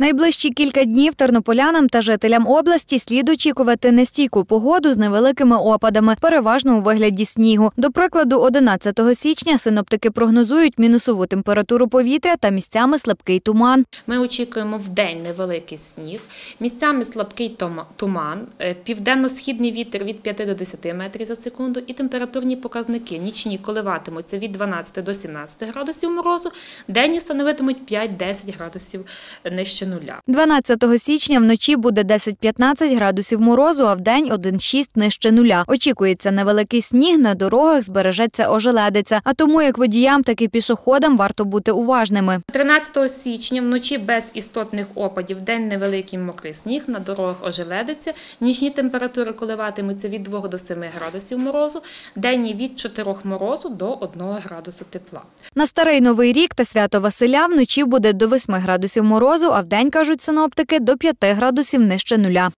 Найближчі кілька днів тернополянам та жителям області слід очікувати нестійку погоду з невеликими опадами, переважно у вигляді снігу. До прикладу, 11 січня синоптики прогнозують мінусову температуру повітря та місцями слабкий туман. Ми очікуємо в день невеликий сніг, місцями слабкий туман, е, південно-східний вітер від 5 до 10 метрів за секунду і температурні показники нічні коливатимуться від 12 до 17 градусів морозу, денні становитимуть 5-10 градусів нижче нуля. 12 січня вночі буде 10-15 градусів морозу, а вдень 1,6 нижче нуля. Очікується невеликий сніг, на дорогах збережеться ожеледиця. А тому як водіям, так і пішоходам варто бути уважними. 13 січня вночі без істотних опадів, день невеликий мокрий сніг, на дорогах ожеледиться, нічні температури коливатимуться від 2 до 7 градусів морозу, денні від 4 морозу до 1 градуса тепла. На старий новий рік та свято Василя вночі буде до 8 градусів морозу, а вдень, кажуть синоптики, до 5 градусів нижче нуля.